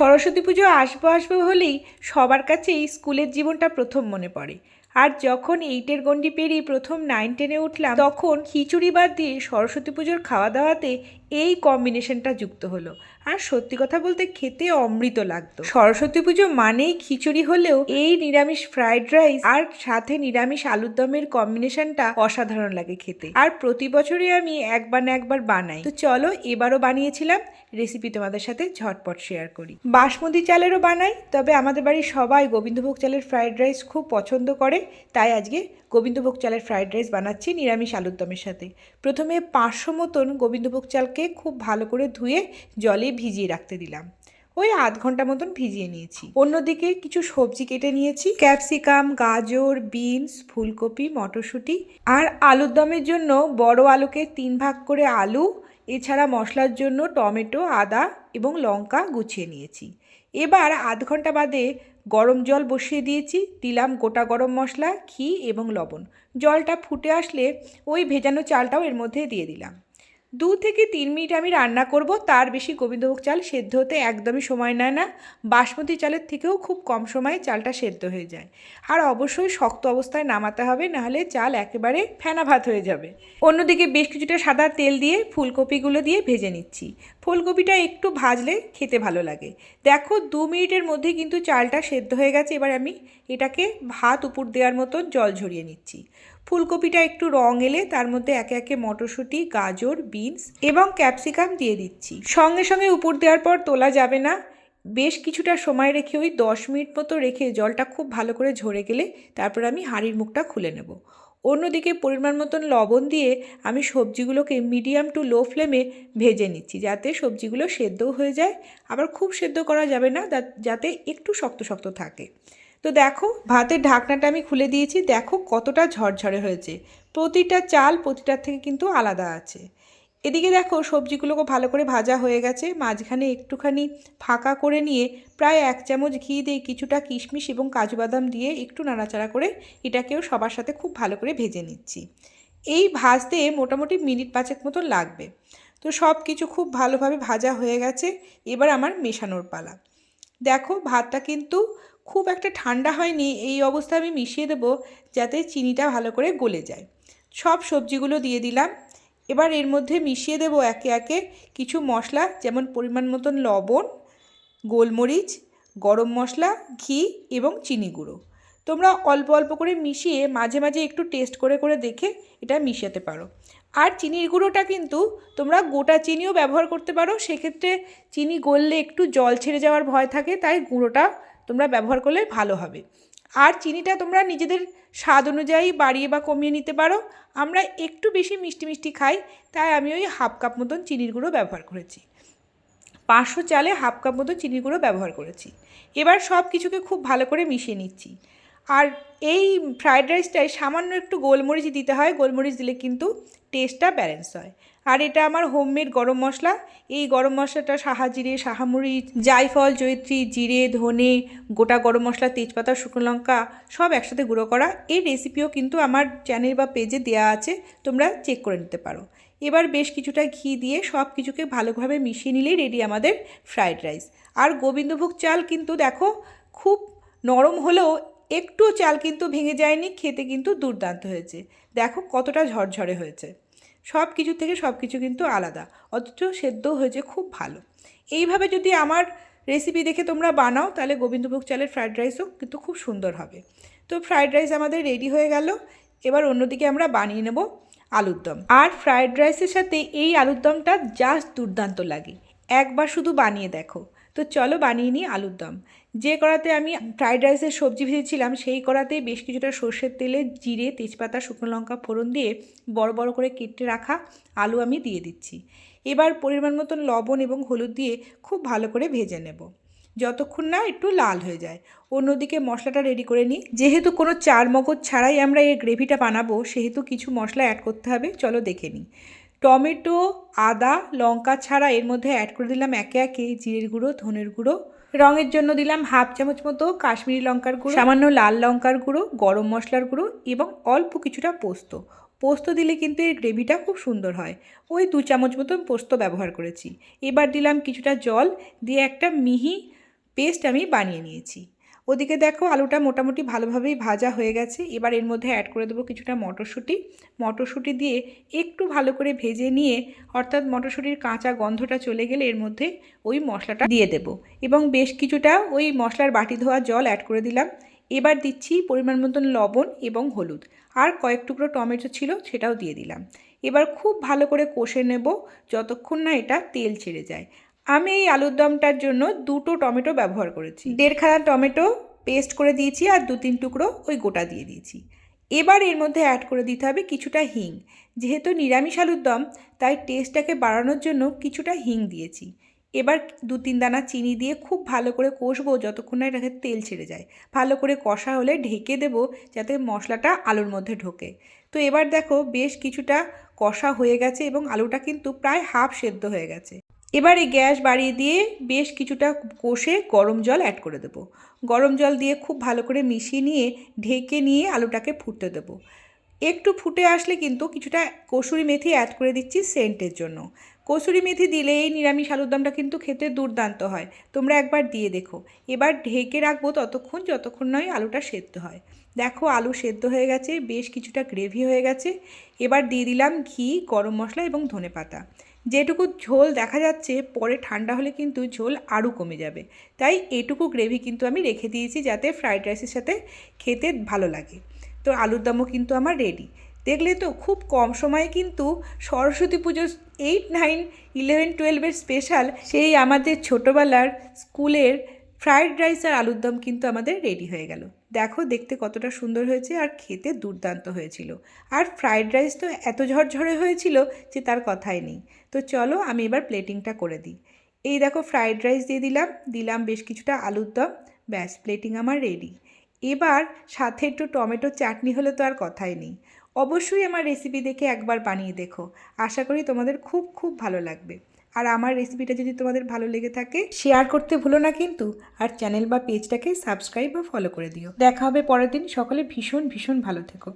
সরস্বতী পুজো আসব আসব হলেই সবার কাছেই স্কুলের জীবনটা প্রথম মনে পড়ে। আর যখন এইটের গণ্ডি পেরিয়ে প্রথম নাইন টেনে উঠলাম, তখন খিচুড়ি বাদ দিয়ে সরস্বতী পুজোর খাওয়া দাওয়াতে এই কম্বিনেশনটা যুক্ত হলো। আর সত্যি কথা বলতে খেতে অমৃত লাগতো। সরস্বতী পুজো মানেই খিচুড়ি হলেও এই নিরামিষ ফ্রাইড রাইস আর সাথে নিরামিষ আলুর দমের কম্বিনেশনটা অসাধারণ লাগে খেতে। আর প্রতি বছরই আমি একবার না একবার বানাই। তো চলো এবারও বানিয়েছিলাম রেসিপি তোমাদের সাথে ঝটপট শেয়ার করি। বাসমতি চালেরও বানাই, তবে আমাদের বাড়ির সবাই গোবিন্দভোগ চালের ফ্রাইড রাইস খুব পছন্দ করে, তাই আজকে গোবিন্দভোগ চালের ফ্রাইড রাইস বানাচ্ছি নিরামিষ আলুর দমের সাথে। প্রথমে পাঁচশো মতন গোবিন্দভোগ চালকে খুব ভালো করে ধুয়ে জলে ভিজিয়ে রাখতে দিলাম। ওই আধ ঘণ্টা মতন ভিজিয়ে নিয়েছি। অন্যদিকে কিছু সবজি কেটে নিয়েছি। ক্যাপসিকাম, গাজর, বিনস, ফুলকপি, মটরশুঁটি আর আলুর দমের জন্য বড় আলুকে তিন ভাগ করে আলু, এছাড়া মশলার জন্য টমেটো, আদা এবং লঙ্কা গুছিয়ে নিয়েছি। এবার আধ ঘণ্টা বাদে গরম জল বসিয়ে দিয়েছি। দিলাম গোটা গরম মশলা, ঘি এবং লবণ। জলটা ফুটে আসলে ওই ভেজানো চালটাও এর মধ্যে দিয়ে দিলাম। দু থেকে তিন মিনিট আমি রান্না করব, তার বেশি গোবিন্দভোগ চাল সেদ্ধ হতে একদমই সময় নেয় না। বাসমতি চালের থেকেও খুব কম সময়ে চালটা সেদ্ধ হয়ে যায়। আর অবশ্যই শক্ত অবস্থায় নামাতে হবে, নাহলে চাল একেবারে ফেনা ভাত হয়ে যাবে। অন্যদিকে বেশ কিছুটা সাদা তেল দিয়ে ফুলকপিগুলো দিয়ে ভেজে নিচ্ছি। ফুলকপিটা একটু ভাজলে খেতে ভালো লাগে। দেখো, দু মিনিটের মধ্যে কিন্তু চালটা সেদ্ধ হয়ে গেছে, এবার আমি এটাকে ভাত উপর দেওয়ার মতন জল ঝরিয়ে নিচ্ছি। ফুলকপিটা একটু রং এলে তার মধ্যে একে একে মটরশুঁটি, গাজর বিনস এবং ক্যাপসিকাম দিয়ে দিচ্ছি। সঙ্গে সঙ্গে উপর দেওয়ার পর তোলা যাবে না। বেশ কিছুটা সময় রেখে ওই দশ মিনিট মতো রেখে জলটা খুব ভালো করে ঝরে গেলে তারপর আমি হাঁড়ির মুখটা খুলে নেব। অন্যদিকে পরিমাণ মতন লবণ দিয়ে আমি সবজিগুলোকে মিডিয়াম টু লো ফ্লেমে ভেজে নিচ্ছি যাতে সবজিগুলো সেদ্ধও হয়ে যায়। আবার খুব সেদ্ধ করা যাবে না যাতে একটু শক্ত শক্ত থাকে। তো দেখো, ভাতের ঢাকনাটা আমি খুলে দিয়েছি। দেখো কতটা ঝরঝরে হয়েছে। প্রতিটা চাল প্রতিটার থেকে কিন্তু আলাদা আছে। এদিকে দেখো, সবজিগুলোকে ভালো করে ভাজা হয়ে গেছে। মাঝখানে একটুখানি ফাঁকা করে নিয়ে প্রায় এক চামচ ঘি দিয়ে কিছুটা কিশমিশ এবং কাজু বাদাম দিয়ে একটু নাড়াচাড়া করে এটাকেও সবার সাথে খুব ভালো করে ভেজে নিচ্ছি। এই ভাজতে মোটামুটি মিনিট পাঁচেক মতো লাগবে। তো সব কিছু খুব ভালোভাবে ভাজা হয়ে গেছে। এবার আমার মেশানোর পালা। দেখো, ভাতটা কিন্তু খুব একটা ঠান্ডা হয়নি। এই অবস্থায় আমি মিশিয়ে দেবো যাতে চিনিটা ভালো করে গলে যায়। সব সবজিগুলো দিয়ে দিলাম। এবার এর মধ্যে মিশিয়ে দেবো একে একে কিছু মশলা, যেমন পরিমাণ মতন লবণ, গোলমরিচ, গরম মশলা, ঘি এবং চিনি গুঁড়ো। তোমরা অল্প অল্প করে মিশিয়ে মাঝে মাঝে একটু টেস্ট করে করে দেখে এটা মিশাতে পারো। আর চিনির গুঁড়োটা কিন্তু তোমরা গোটা চিনিও ব্যবহার করতে পারো, সেক্ষেত্রে চিনি গললে একটু জল ছেড়ে যাওয়ার ভয় থাকে, তাই গুঁড়োটা তোমরা ব্যবহার করলে ভালো হবে। আর চিনিটা তোমরা নিজেদের স্বাদ অনুযায়ী বাড়িয়ে বা কমিয়ে নিতে পারো। আমরা একটু বেশি মিষ্টি মিষ্টি খাই, তাই আমি ওই হাফ কাপ মতন চিনির গুঁড়ো ব্যবহার করেছি। পাঁচশো চালে হাফ কাপ মতো চিনির গুঁড়ো ব্যবহার করেছি। এবার সব কিছুকে খুব ভালো করে মিশিয়ে নিচ্ছি। আর এই ফ্রায়েড রাইসটায় সামান্য একটু গোলমরিচ দিতে হয়। গোলমরিচ দিলে কিন্তু টেস্টটা ব্যালেন্স হয়। আর এটা আমার হোমমেড গরম মশলা। এই গরম মশলাটা সাহা জিরে সাহামরিচ জায়ফল, জয়িত্রী, জিরে, ধনে, গোটা গরম মশলা, তেজপাতা, শুকনো লঙ্কা সব একসাথে গুঁড়ো করা। এই রেসিপিও কিন্তু আমার চ্যানেল বা পেজে দেওয়া আছে। তোমরা চেক করে নিতে পারো। এবার বেশ কিছুটা ঘি দিয়ে সব কিছুকে ভালোভাবে মিশিয়ে নিলেই রেডি আমাদের ফ্রায়েড রাইস আর গোবিন্দভোগ চাল কিন্তু দেখো, খুব নরম হলেও একটু চাল কিন্তু ভেঙে যায়নি, খেতে কিন্তু দুর্দান্ত হয়েছে। দেখো কতটা ঝরঝরে হয়েছে। সব কিছু থেকে সব কিছু কিন্তু আলাদা, অথচ সেদ্ধ হয়েছে খুব ভালো। এইভাবে যদি আমার রেসিপি দেখে তোমরা বানাও, তাহলে গোবিন্দভোগ চালের ফ্রায়েড রাইসও কিন্তু খুব সুন্দর হবে। তো ফ্রায়েড রাইস আমাদের রেডি হয়ে গেল। এবার অন্যদিকে আমরা বানিয়ে নেব আলুর দম। আর ফ্রায়েড রাইসের সাথে এই আলুর দমটা জাস্ট দুর্দান্ত লাগে। একবার শুধু বানিয়ে দেখো। তো চলো বানিয়ে নিই আলুর দম। যে কড়াতে আমি ফ্রাইড রাইসের সবজি ভেজেছিলাম, সেই কড়াতে বেশ কিছুটা সর্ষের তেলে জিরে, তেজপাতা, শুকনো লঙ্কা ফোড়ন দিয়ে বড় বড় করে কেটে রাখা আলু আমি দিয়ে দিচ্ছি। এবার পরিমাণ মতন লবণ এবং হলুদ দিয়ে খুব ভালো করে ভেজে নেব। যতক্ষণ না একটু লাল হয়ে যায়। অন্যদিকে মশলাটা রেডি করে নিই। যেহেতু কোনো চার মগজ ছাড়াই আমরা এই গ্রেভিটা বানাবো, সেহেতু কিছু মশলা অ্যাড করতে হবে। চলো দেখে নিই। টমেটো, আদা, লঙ্কা ছাড়া এর মধ্যে অ্যাড করে দিলাম একে একে জিরের গুঁড়ো, ধনের গুঁড়ো রঙের জন্য দিলাম হাফ চামচ মতো কাশ্মীরি লঙ্কার গুঁড়ো, সামান্য লাল লঙ্কার গুঁড়ো, গরম মশলার গুঁড়ো এবং অল্প কিছুটা পোস্ত। পোস্ত দিলে কিন্তু এর গ্রেভিটা খুব সুন্দর হয়। ওই দু চামচ মতন পোস্ত ব্যবহার করেছি। এবার দিলাম কিছুটা জল, দিয়ে একটা মিহি পেস্ট আমি বানিয়ে নিয়েছি। ওদিকে দেখো আলুটা মোটামুটি ভালোভাবেই ভাজা হয়ে গেছে। এবার এর মধ্যে অ্যাড করে দেবো কিছুটা মটরশুঁটি। মটরশুঁটি দিয়ে একটু ভালো করে ভেজে নিয়ে অর্থাৎ মটরশুঁটির কাঁচা গন্ধটা চলে গেলে এর মধ্যে ওই মশলাটা দিয়ে দেব। এবং বেশ কিছুটা ওই মশলার বাটি ধোয়া জল অ্যাড করে দিলাম। এবার দিচ্ছি পরিমাণ মতন লবণ এবং হলুদ। আর কয়েক টুকরো টমেটো ছিল সেটাও দিয়ে দিলাম। এবার খুব ভালো করে কষে নেব যতক্ষণ না এটা তেল ছেড়ে যায়। আমি এই আলুর দমটার জন্য দুটো টমেটো ব্যবহার করেছি। দেড়খানা টমেটো পেস্ট করে দিয়েছি আর দু তিন টুকরো ওই গোটা দিয়ে দিয়েছি। এবার এর মধ্যে অ্যাড করে দিতে হবে কিছুটা হিং। যেহেতু নিরামিষ আলুর দম, তাই টেস্টটাকে বাড়ানোর জন্য কিছুটা হিং দিয়েছি। এবার দু তিন দানা চিনি দিয়ে খুব ভালো করে কষবো যতক্ষণ না এটাকে তেল ছেড়ে যায়। ভালো করে কষা হলে ঢেকে দেব যাতে মশলাটা আলুর মধ্যে ঢোকে। তো এবার দেখো বেশ কিছুটা কষা হয়ে গেছে এবং আলুটা কিন্তু প্রায় হাফ সেদ্ধ হয়ে গেছে। এবারে গ্যাস বাড়িয়ে দিয়ে বেশ কিছুটা কষে গরম জল অ্যাড করে দেবো। গরম জল দিয়ে খুব ভালো করে মিশিয়ে নিয়ে ঢেকে নিয়ে আলুটাকে ফুটতে দেবো। একটু ফুটে আসলে কিন্তু কিছুটা কসুরি মেথি অ্যাড করে দিচ্ছি সেন্টের জন্য। কসুরি মেথি দিলে এই নিরামিষ আলুর দমটা কিন্তু খেতে দুর্দান্ত হয়। তোমরা একবার দিয়ে দেখো। এবার ঢেকে রাখব ততক্ষণ যতক্ষণ নয় আলুটা সেদ্ধ হয়। দেখো আলু সেদ্ধ হয়ে গেছে, বেশ কিছুটা গ্রেভি হয়ে গেছে। এবার দিয়ে দিলাম ঘি, গরম মশলা এবং ধনে পাতা যেটুকু ঝোল দেখা যাচ্ছে, পরে ঠান্ডা হলে কিন্তু ঝোল আরও কমে যাবে। তাই এটুকু গ্রেভি কিন্তু আমি রেখে দিয়েছি যাতে ফ্রাইড রাইসের সাথে খেতে ভালো লাগে। তো আলুর দমও কিন্তু আমার রেডি দেখলে তো খুব কম সময়ে কিন্তু সরস্বতী পুজোর এইট নাইন ইলেভেন টুয়েলভের স্পেশাল সেই আমাদের ছোটোবেলার স্কুলের ফ্রাইড রাইস আর আলুর দম কিন্তু আমাদের রেডি হয়ে গেল। দেখো দেখতে কতটা সুন্দর হয়েছে আর খেতে দুর্দান্ত হয়েছিল। আর ফ্রায়েড রাইস তো এত ঝরঝরে হয়েছিল যে তার কথাই নেই। তো চলো আমি এবার প্লেটিংটা করে দিই। এই দেখো ফ্রায়েড রাইস দিয়ে দিলাম দিলাম বেশ কিছুটা আলুর দম। ব্যাস, প্লেটিং আমার রেডি। এবার সাথে একটু টমেটো চাটনি হলে তো আর কথাই নেই। অবশ্যই আমার রেসিপি দেখে একবার বানিয়ে দেখো। আশা করি তোমাদের খুব খুব ভালো লাগবে। আর আমার রেসিপিটা যদি তোমাদের ভালো লেগে থাকে শেয়ার করতে ভুলো না কিন্তু, আর চ্যানেল বা পেজটাকে সাবস্ক্রাইব বা ফলো করে দিও। দেখা হবে পরের দিন। সকালে ভীষণ ভীষণ ভালো থেকো।